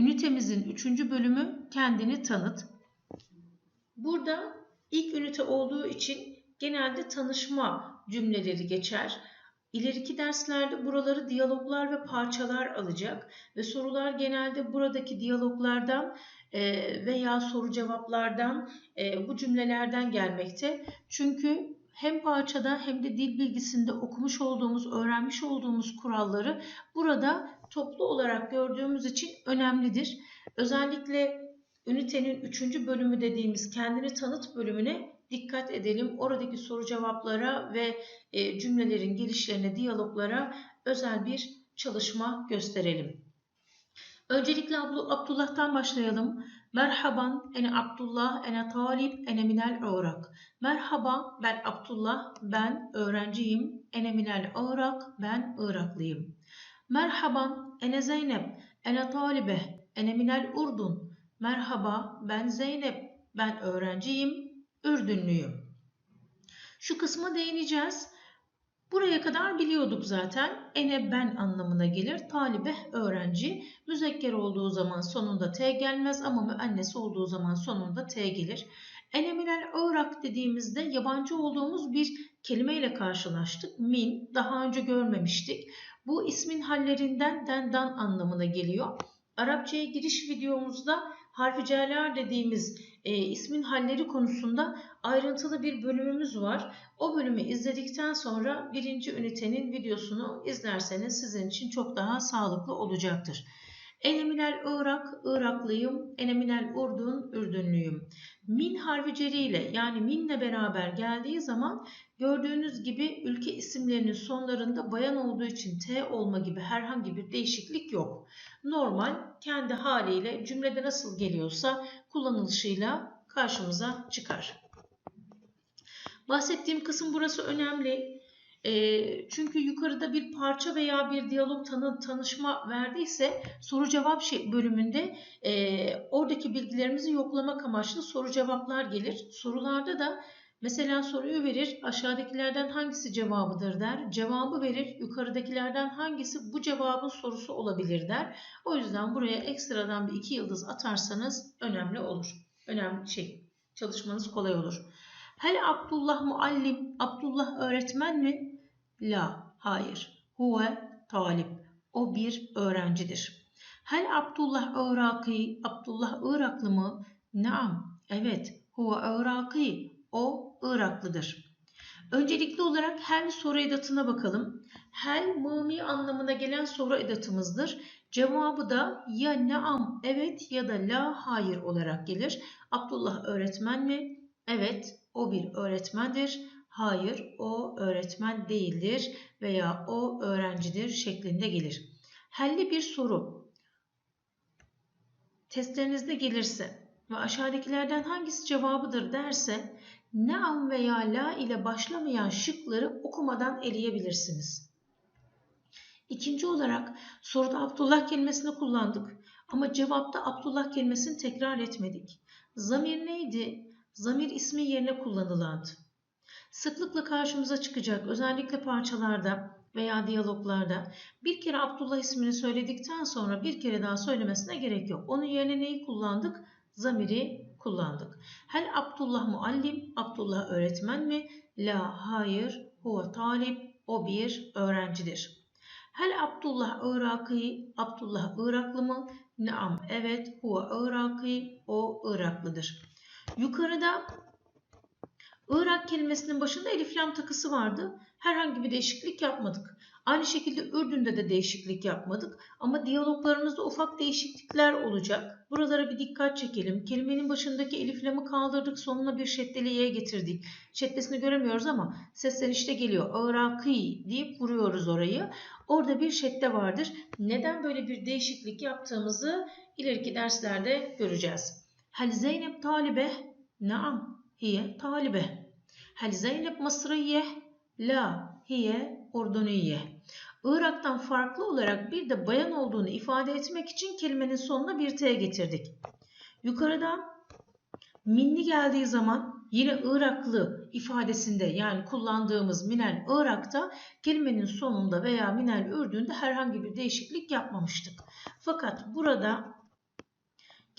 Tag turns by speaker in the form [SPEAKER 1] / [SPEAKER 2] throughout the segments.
[SPEAKER 1] Ünitemizin 3. bölümü kendini tanıt. Burada ilk ünite olduğu için genelde tanışma cümleleri geçer. İleriki derslerde buraları diyaloglar ve parçalar alacak ve sorular genelde buradaki diyaloglardan e, veya soru cevaplardan e, bu cümlelerden gelmekte. Çünkü hem parçada hem de dil bilgisinde okumuş olduğumuz, öğrenmiş olduğumuz kuralları burada toplu olarak gördüğümüz için önemlidir. Özellikle ünitenin 3. bölümü dediğimiz kendini tanıt bölümüne dikkat edelim. Oradaki soru cevaplara ve e, cümlelerin gelişlerine, diyaloglara özel bir çalışma gösterelim. Öncelikle Abdullah'tan başlayalım. Merhaban, ene Abdullah, ene talip, ene minel öğrak. Merhaba, ben Abdullah, ben öğrenciyim. Ene minel öğrak, ben Iraklıyım. Merhaban, ene Zeynep, ene talibe, ene minel Urdun. Merhaba, ben Zeynep, ben öğrenciyim, Ürdünlüyüm. Şu kısma değineceğiz. Buraya kadar biliyorduk zaten. Ene ben anlamına gelir. Talibe öğrenci. Müzekker olduğu zaman sonunda T gelmez ama müennes olduğu zaman sonunda T gelir. Ene minel öğrak dediğimizde yabancı olduğumuz bir kelimeyle karşılaştık. Min daha önce görmemiştik. Bu ismin hallerinden dendan anlamına geliyor. Arapçaya giriş videomuzda harficeler dediğimiz e, ismin halleri konusunda ayrıntılı bir bölümümüz var. O bölümü izledikten sonra birinci ünitenin videosunu izlerseniz sizin için çok daha sağlıklı olacaktır. Eneminel Irak, Iraklıyım. Eneminel Urdun, Ürdünlüyüm. Min harficeriyle yani minle beraber geldiği zaman gördüğünüz gibi ülke isimlerinin sonlarında bayan olduğu için T olma gibi herhangi bir değişiklik yok. Normal kendi haliyle cümlede nasıl geliyorsa kullanılışıyla karşımıza çıkar. Bahsettiğim kısım burası önemli. E, çünkü yukarıda bir parça veya bir diyalog tanı, tanışma verdiyse soru cevap şey, bölümünde e, oradaki bilgilerimizi yoklamak amaçlı soru cevaplar gelir. Sorularda da mesela soruyu verir aşağıdakilerden hangisi cevabıdır der. Cevabı verir yukarıdakilerden hangisi bu cevabın sorusu olabilir der. O yüzden buraya ekstradan bir iki yıldız atarsanız önemli olur. Önemli şey çalışmanız kolay olur. Hel Abdullah muallim, Abdullah öğretmen mi? La, hayır. Huve talip, o bir öğrencidir. Hel Abdullah Iraki, Abdullah Iraklı mı? Naam, evet. Huve Iraki, o Iraklıdır. Öncelikli olarak hel soru edatına bakalım. Hel mumi anlamına gelen soru edatımızdır. Cevabı da ya naam evet ya da la hayır olarak gelir. Abdullah öğretmen mi? Evet o bir öğretmendir. Hayır o öğretmen değildir veya o öğrencidir şeklinde gelir. Helli bir soru testlerinizde gelirse ve aşağıdakilerden hangisi cevabıdır derse neam veya la ile başlamayan şıkları okumadan eleyebilirsiniz. İkinci olarak soruda Abdullah kelimesini kullandık ama cevapta Abdullah kelimesini tekrar etmedik. Zamir neydi? Zamir ismi yerine kullanılandı. Sıklıkla karşımıza çıkacak özellikle parçalarda veya diyaloglarda bir kere Abdullah ismini söyledikten sonra bir kere daha söylemesine gerek yok. Onun yerine neyi kullandık? Zamiri kullandık. Hel Abdullah muallim, Abdullah öğretmen mi? La, hayır, huve talip, o bir öğrencidir. Hel Abdullah Iraki, Abdullah Iraklı mı? Naam, evet, huve Iraki, o Iraklıdır. Yukarıda Irak kelimesinin başında elif lam takısı vardı. Herhangi bir değişiklik yapmadık. Aynı şekilde Ürdün'de de değişiklik yapmadık. Ama diyaloglarımızda ufak değişiklikler olacak. Buralara bir dikkat çekelim. Kelimenin başındaki elif lamı kaldırdık. Sonuna bir şeddeli ye getirdik. Şeddesini göremiyoruz ama seslenişte geliyor. Iraki deyip vuruyoruz orayı. Orada bir şedde vardır. Neden böyle bir değişiklik yaptığımızı ileriki derslerde göreceğiz. Hal Zeynep talibe? Naam, hiye talibe. Hal Zeynep Mısriye? La, hiye Urduniye. Irak'tan farklı olarak bir de bayan olduğunu ifade etmek için kelimenin sonuna bir T getirdik. Yukarıda minni geldiği zaman yine Iraklı ifadesinde yani kullandığımız minel Irak'ta kelimenin sonunda veya minel ürdüğünde herhangi bir değişiklik yapmamıştık. Fakat burada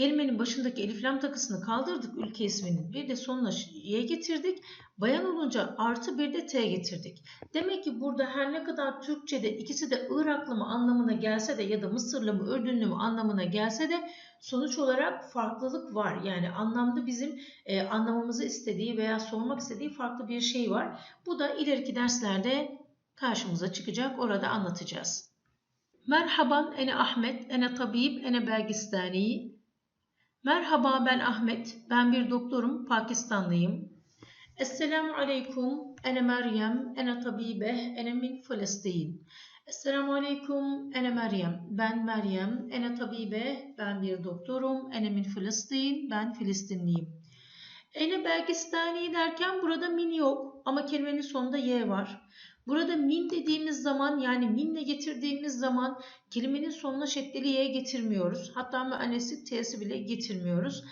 [SPEAKER 1] Kelimenin başındaki elif lam takısını kaldırdık ülke isminin. Bir de sonuna y getirdik. Bayan olunca artı bir de t getirdik. Demek ki burada her ne kadar Türkçe'de ikisi de Iraklı mı anlamına gelse de ya da Mısırlı mı Ürdünlü mü anlamına gelse de sonuç olarak farklılık var. Yani anlamda bizim e, anlamamızı istediği veya sormak istediği farklı bir şey var. Bu da ileriki derslerde karşımıza çıkacak. Orada anlatacağız. Merhaban, ene Ahmet, ene tabib, ene Belgistani. Merhaba ben Ahmet, ben bir doktorum, Pakistanlıyım. Esselamu aleyküm, ene Meryem, ene tabibe, ene min Filistin. Esselamu aleyküm, ene Meryem, ben Meryem, ene tabibe, ben bir doktorum, ene min Filistin, ben Filistinliyim. Ene Belgistani derken burada min yok ama kelimenin sonunda y var. Burada min dediğimiz zaman yani minle getirdiğimiz zaman kelimenin sonuna şeddeli y getirmiyoruz. Hatta müennesi t'si bile getirmiyoruz.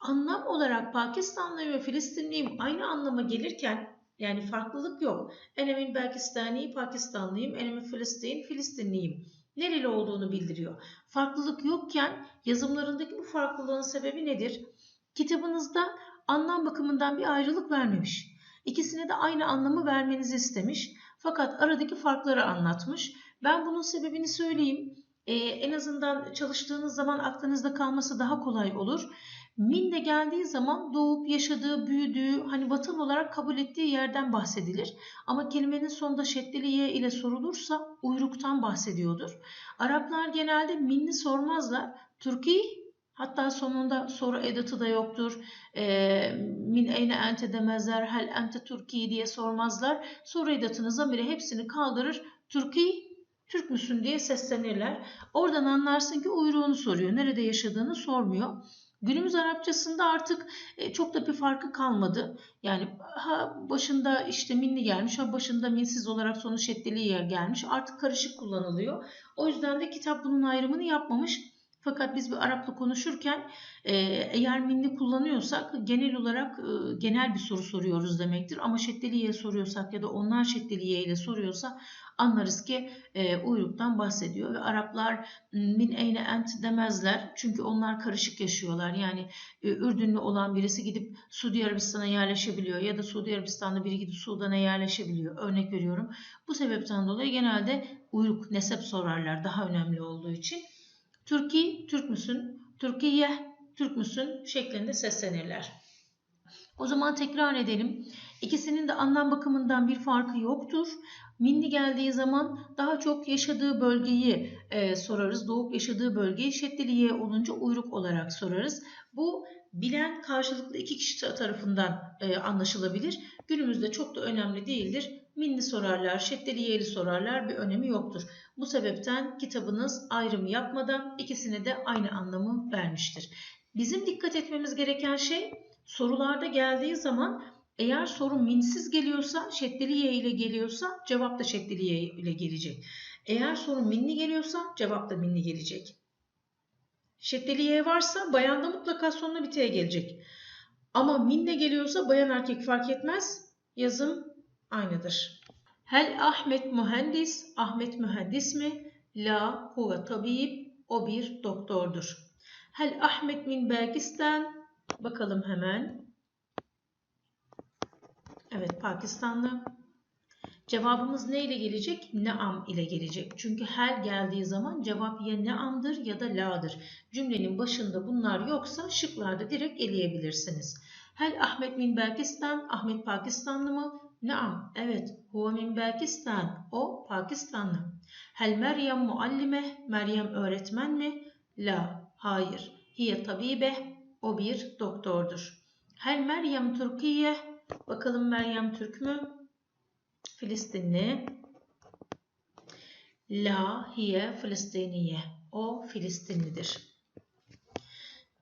[SPEAKER 1] Anlam olarak Pakistanlıyım ve Filistinliyim aynı anlama gelirken yani farklılık yok. Enemin Pakistani, Pakistanlıyım, enemin Filistin, Filistinliyim. Nereli olduğunu bildiriyor. Farklılık yokken yazımlarındaki bu farklılığın sebebi nedir? Kitabınızda anlam bakımından bir ayrılık vermemiş. İkisine de aynı anlamı vermenizi istemiş. Fakat aradaki farkları anlatmış. Ben bunun sebebini söyleyeyim. Ee, en azından çalıştığınız zaman aklınızda kalması daha kolay olur. Min de geldiği zaman doğup yaşadığı, büyüdüğü, hani vatan olarak kabul ettiği yerden bahsedilir. Ama kelimenin sonunda şeddeli ye ile sorulursa uyruktan bahsediyordur. Araplar genelde minni sormazlar. Türkiye Hatta sonunda soru edatı da yoktur. E, min eyne ente demezler. Hel ente Türkiye diye sormazlar. Soru edatını zamiri hepsini kaldırır. Türkiye Türk müsün diye seslenirler. Oradan anlarsın ki uyruğunu soruyor. Nerede yaşadığını sormuyor. Günümüz Arapçasında artık e, çok da bir farkı kalmadı. Yani ha başında işte minli gelmiş, ha başında minsiz olarak sonu şeddeli yer gelmiş. Artık karışık kullanılıyor. O yüzden de kitap bunun ayrımını yapmamış. Fakat biz bir Arap'la konuşurken e, eğer minni kullanıyorsak genel olarak e, genel bir soru soruyoruz demektir. Ama şeddeliye soruyorsak ya da onlar şeddeliye ile soruyorsa anlarız ki e, uyruktan bahsediyor. Ve Araplar min eyne ent demezler. Çünkü onlar karışık yaşıyorlar. Yani e, Ürdünlü olan birisi gidip Suudi Arabistan'a yerleşebiliyor ya da Suudi Arabistan'da biri gidip Sudan'a yerleşebiliyor. Örnek veriyorum. Bu sebepten dolayı genelde uyruk, nesep sorarlar daha önemli olduğu için. Türkiye, Türk müsün? Türkiye, Türk müsün? şeklinde seslenirler. O zaman tekrar edelim. İkisinin de anlam bakımından bir farkı yoktur. Minni geldiği zaman daha çok yaşadığı bölgeyi e, sorarız. Doğup yaşadığı bölgeyi şeddeliye olunca uyruk olarak sorarız. Bu bilen karşılıklı iki kişi tarafından e, anlaşılabilir. Günümüzde çok da önemli değildir. Minni sorarlar, şeddeliyeli sorarlar bir önemi yoktur. Bu sebepten kitabınız ayrım yapmadan ikisine de aynı anlamı vermiştir. Bizim dikkat etmemiz gereken şey sorularda geldiği zaman eğer soru minsiz geliyorsa, şeddeli y ile geliyorsa cevap da şeddeli y ile gelecek. Eğer soru minni geliyorsa cevap da minni gelecek. Şeddeli y varsa bayanda mutlaka sonuna bir gelecek. Ama minne geliyorsa bayan erkek fark etmez. Yazım aynıdır. Hel Ahmet mühendis, Ahmet mühendis mi? La huve tabib, o bir doktordur. Hel Ahmet min Pakistan, bakalım hemen. Evet Pakistanlı. Cevabımız ne ile gelecek? Neam ile gelecek. Çünkü hel geldiği zaman cevap ya neamdır ya da la'dır. Cümlenin başında bunlar yoksa şıklarda direkt eleyebilirsiniz. Hel Ahmet min Pakistan, Ahmet Pakistanlı mı? Naam, evet. Huve min Pakistan. O Pakistanlı. Hel Meryem muallime. Meryem öğretmen mi? La, hayır. Hiye tabibe. O bir doktordur. Hel Meryem Türkiye. Bakalım Meryem Türk mü? Filistinli. La hiye Filistiniye. O Filistinlidir.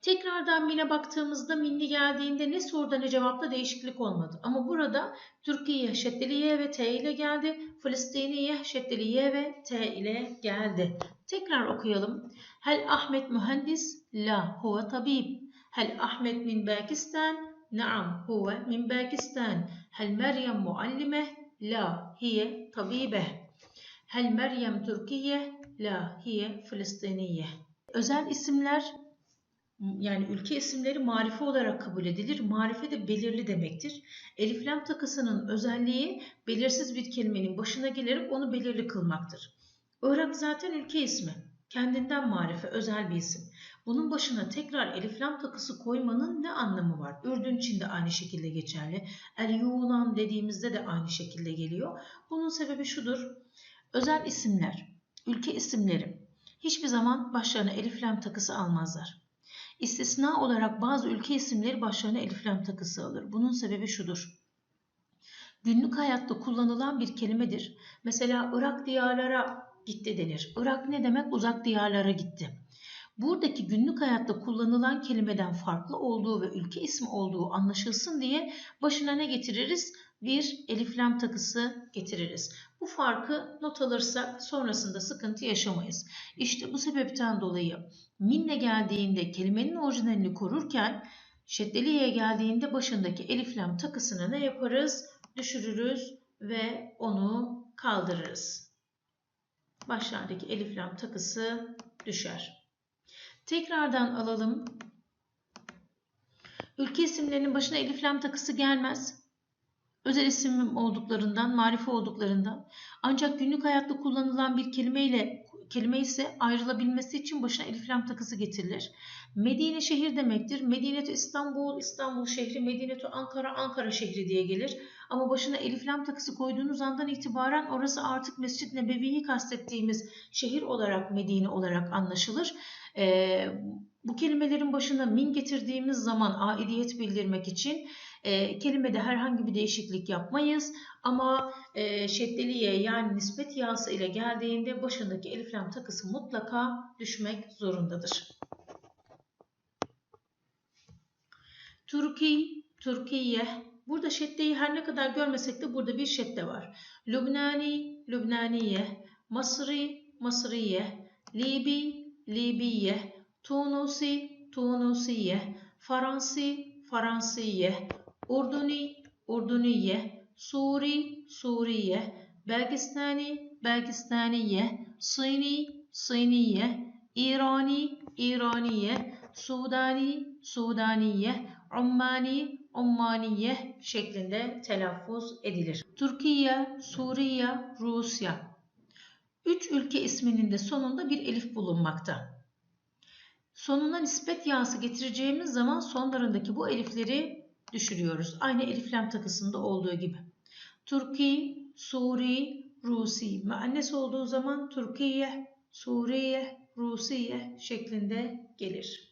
[SPEAKER 1] Tekrardan mine baktığımızda minni geldiğinde ne soruda ne cevapta değişiklik olmadı. Ama burada Türkiye şeddeli ve T ile geldi. Filistiniye şeddeli ve T ile geldi. Tekrar okuyalım. Hel Ahmet mühendis? La huve tabib. Hel Ahmet min Pakistan? Naam huve min Pakistan. Hel Meryem muallime? La hiye tabibe. Hel Meryem Türkiye? La hiye Filistiniye. Özel isimler yani ülke isimleri marife olarak kabul edilir. Marife de belirli demektir. Elif lam takısının özelliği belirsiz bir kelimenin başına gelerek onu belirli kılmaktır. Irak zaten ülke ismi. Kendinden marife, özel bir isim. Bunun başına tekrar elif lam takısı koymanın ne anlamı var? Ürdün için de aynı şekilde geçerli. El Yunan dediğimizde de aynı şekilde geliyor. Bunun sebebi şudur. Özel isimler, ülke isimleri hiçbir zaman başlarına elif lam takısı almazlar. İstisna olarak bazı ülke isimleri başlarına elif lam takısı alır. Bunun sebebi şudur. Günlük hayatta kullanılan bir kelimedir. Mesela Irak diyarlara gitti denir. Irak ne demek? Uzak diyarlara gitti. Buradaki günlük hayatta kullanılan kelimeden farklı olduğu ve ülke ismi olduğu anlaşılsın diye başına ne getiririz? Bir eliflam takısı getiririz. Bu farkı not alırsak sonrasında sıkıntı yaşamayız. İşte bu sebepten dolayı minne geldiğinde kelimenin orijinalini korurken şeddeliye geldiğinde başındaki eliflam takısını ne yaparız? Düşürürüz ve onu kaldırırız. Başlardaki eliflam takısı düşer. Tekrardan alalım. Ülke isimlerinin başına eliflam takısı gelmez. Özel isim olduklarından, marife olduklarından. Ancak günlük hayatta kullanılan bir kelimeyle kelime ise ayrılabilmesi için başına eliflam takısı getirilir. Medine şehir demektir. Medine İstanbul, İstanbul şehri, Medine Ankara, Ankara şehri diye gelir. Ama başına eliflam takısı koyduğunuz andan itibaren orası artık Mescid Nebevi'yi kastettiğimiz şehir olarak Medine olarak anlaşılır. Ee, bu kelimelerin başına min getirdiğimiz zaman aidiyet bildirmek için e, kelimede herhangi bir değişiklik yapmayız. Ama e, şeddeliye yani nispet yağısı ile geldiğinde başındaki eliflam takısı mutlaka düşmek zorundadır. Türkiye, Türkiye. Burada şeddeyi her ne kadar görmesek de burada bir şedde var. Lübnani, Lübnaniye. Masri, Masriye. Libi, Libiye. Tunusi, Tunusiye. Faransi, Faransiye. Urduni, Urduniye. Suri, Suriye. Belgistani, Belgistaniye. Sini, Siniye. İrani, İraniye. Sudani, Sudaniye. Ummani, Ummaniye şeklinde telaffuz edilir. Türkiye, Suriye, Rusya. Üç ülke isminin de sonunda bir elif bulunmakta. Sonuna nispet yağısı getireceğimiz zaman sonlarındaki bu elifleri düşürüyoruz. Aynı eliflem takısında olduğu gibi. Türkiye, Suri, Rusi. Müennes olduğu zaman Türkiye, Suriye, Rusiye şeklinde gelir.